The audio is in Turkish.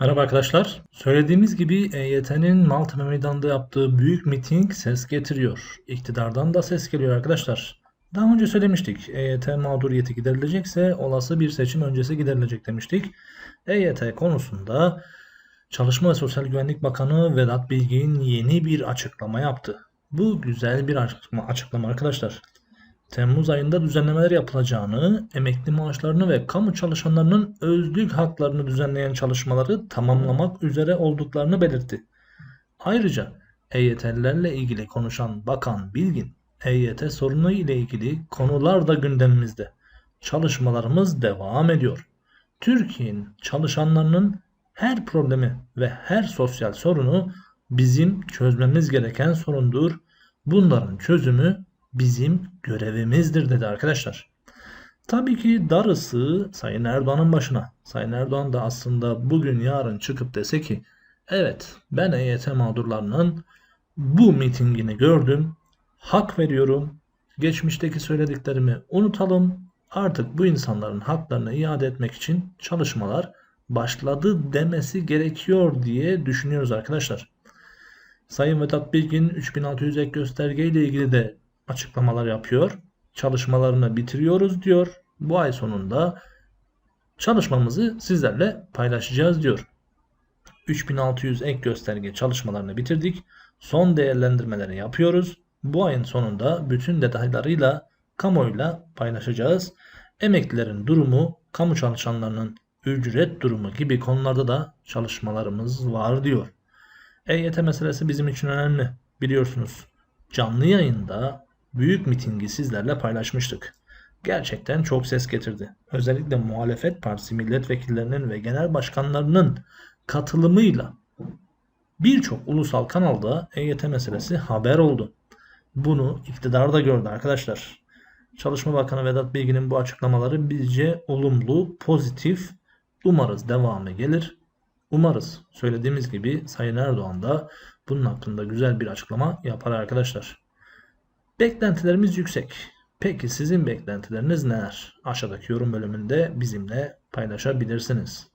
Merhaba arkadaşlar. Söylediğimiz gibi EYT'nin Maltepe Meydanı'nda yaptığı büyük miting ses getiriyor. İktidardan da ses geliyor arkadaşlar. Daha önce söylemiştik. EYT mağduriyeti giderilecekse olası bir seçim öncesi giderilecek demiştik. EYT konusunda Çalışma ve Sosyal Güvenlik Bakanı Vedat Bilgin yeni bir açıklama yaptı. Bu güzel bir açıklama arkadaşlar. Temmuz ayında düzenlemeler yapılacağını, emekli maaşlarını ve kamu çalışanlarının özlük haklarını düzenleyen çalışmaları tamamlamak üzere olduklarını belirtti. Ayrıca EYT'lilerle ilgili konuşan Bakan Bilgin, EYT sorunu ile ilgili konular da gündemimizde. Çalışmalarımız devam ediyor. Türkiye'nin çalışanlarının her problemi ve her sosyal sorunu bizim çözmemiz gereken sorundur. Bunların çözümü bizim görevimizdir dedi arkadaşlar. Tabii ki darısı Sayın Erdoğan'ın başına. Sayın Erdoğan da aslında bugün yarın çıkıp dese ki evet ben EYT mağdurlarının bu mitingini gördüm. Hak veriyorum. Geçmişteki söylediklerimi unutalım. Artık bu insanların haklarını iade etmek için çalışmalar başladı demesi gerekiyor diye düşünüyoruz arkadaşlar. Sayın Vedat Bilgin 3600 ek gösterge ile ilgili de açıklamalar yapıyor. Çalışmalarını bitiriyoruz diyor. Bu ay sonunda çalışmamızı sizlerle paylaşacağız diyor. 3600 ek gösterge çalışmalarını bitirdik. Son değerlendirmeleri yapıyoruz. Bu ayın sonunda bütün detaylarıyla kamuoyuyla paylaşacağız. Emeklilerin durumu, kamu çalışanlarının ücret durumu gibi konularda da çalışmalarımız var diyor. EYT meselesi bizim için önemli. Biliyorsunuz canlı yayında büyük mitingi sizlerle paylaşmıştık. Gerçekten çok ses getirdi. Özellikle muhalefet partisi milletvekillerinin ve genel başkanlarının katılımıyla birçok ulusal kanalda EYT meselesi haber oldu. Bunu iktidar da gördü arkadaşlar. Çalışma Bakanı Vedat Bilgin'in bu açıklamaları bizce olumlu, pozitif, umarız devamı gelir. Umarız söylediğimiz gibi Sayın Erdoğan da bunun hakkında güzel bir açıklama yapar arkadaşlar. Beklentilerimiz yüksek. Peki sizin beklentileriniz neler? Aşağıdaki yorum bölümünde bizimle paylaşabilirsiniz.